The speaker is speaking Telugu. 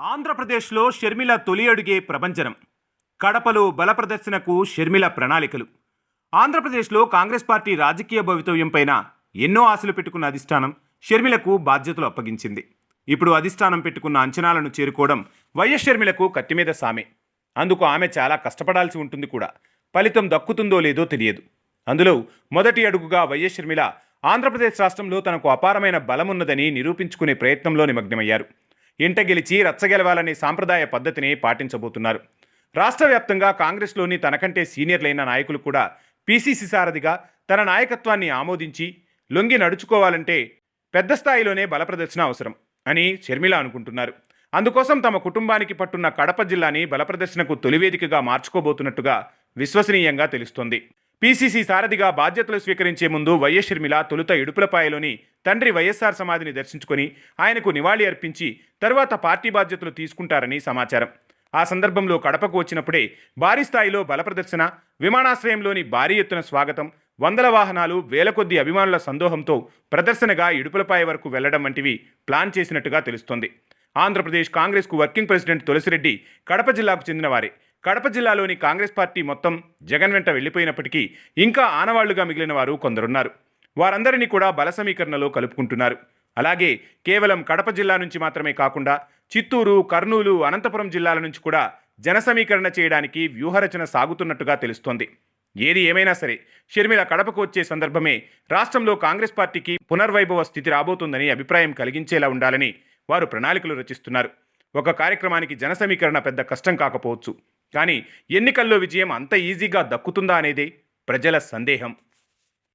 ఆంధ్రప్రదేశ్లో షర్మిల తొలి అడుగే ప్రభంజనం. కడపలో బల ప్రదర్శనకు షర్మిల ప్రణాళికలు. ఆంధ్రప్రదేశ్లో కాంగ్రెస్ పార్టీ రాజకీయ భవితవ్యంపైన ఎన్నో ఆశలు పెట్టుకున్న అధిష్టానం షర్మిలకు బాధ్యతలు అప్పగించింది. ఇప్పుడు అధిష్టానం పెట్టుకున్న అంచనాలను చేరుకోవడం వైఎస్ షర్మిలకు కట్టిమీద సామే. అందుకు ఆమె చాలా కష్టపడాల్సి ఉంటుంది కూడా. ఫలితం దక్కుతుందో లేదో తెలియదు. అందులో మొదటి అడుగుగా వైఎస్ షర్మిల ఆంధ్రప్రదేశ్ రాష్ట్రంలో తనకు అపారమైన బలమున్నదని నిరూపించుకునే ప్రయత్నంలో నిమగ్నమయ్యారు. ఇంట గెలిచి రచ్చగెలవాలనే సాంప్రదాయ పద్ధతిని పాటించబోతున్నారు. రాష్ట్ర వ్యాప్తంగా కాంగ్రెస్లోని తనకంటే సీనియర్లైన నాయకులు కూడా పీసీసీ సారథిగా తన నాయకత్వాన్ని ఆమోదించి లొంగి నడుచుకోవాలంటే పెద్ద స్థాయిలోనే బల ప్రదర్శన అవసరం అని షర్మిల అనుకుంటున్నారు. అందుకోసం తమ కుటుంబానికి పట్టున్న కడప జిల్లాని బలప్రదర్శనకు తొలివేదికగా మార్చుకోబోతున్నట్టుగా విశ్వసనీయంగా తెలుస్తోంది. పీసీసీ సారథిగా బాధ్యతలు స్వీకరించే ముందు వైఎస్ షర్మిల తొలుత ఇడుపులపాయలోని తండ్రి వైఎస్ఆర్ సమాధిని దర్శించుకొని ఆయనకు నివాళి అర్పించి తరువాత పార్టీ బాధ్యతలు తీసుకుంటారని సమాచారం. ఆ సందర్భంలో కడపకు వచ్చినప్పుడే భారీ స్థాయిలో బలప్రదర్శన విమానాశ్రయంలోని భారీ ఎత్తున స్వాగతం వందల వాహనాలు వేల కొద్ది అభిమానుల సందోహంతో ప్రదర్శనగా ఇడుపులపాయ వరకు వెళ్ళడం వంటివి ప్లాన్ చేసినట్టుగా తెలుస్తోంది. ఆంధ్రప్రదేశ్ కాంగ్రెస్కు వర్కింగ్ ప్రెసిడెంట్ తులసిరెడ్డి కడప జిల్లాకు చెందినవారే. కడప జిల్లాలోని కాంగ్రెస్ పార్టీ మొత్తం జగన్ వెంట వెళ్ళిపోయినప్పటికీ ఇంకా ఆనవాళ్ళుగా మిగిలిన వారు కొందరున్నారు. వారందరినీ కూడా బల సమీకరణలో కలుపుకుంటున్నారు. అలాగే కేవలం కడప జిల్లా నుంచి మాత్రమే కాకుండా చిత్తూరు కర్నూలు అనంతపురం జిల్లాల నుంచి కూడా జన సమీకరణ చేయడానికి వ్యూహరచన సాగుతున్నట్టుగా తెలుస్తోంది. ఏది ఏమైనా సరే షర్మిల కడపకు వచ్చే సందర్భమే రాష్ట్రంలో కాంగ్రెస్ పార్టీకి పునర్వైభవ స్థితి రాబోతుందని అభిప్రాయం కలిగించేలా ఉండాలని వారు ప్రణాళికలు రచిస్తున్నారు. ఒక కార్యక్రమానికి జన సమీకరణ పెద్ద కష్టం కాకపోవచ్చు. కానీ ఎన్నికల్లో విజయం అంత ఈజీగా దక్కుతుందా అనేదే ప్రజల సందేహం.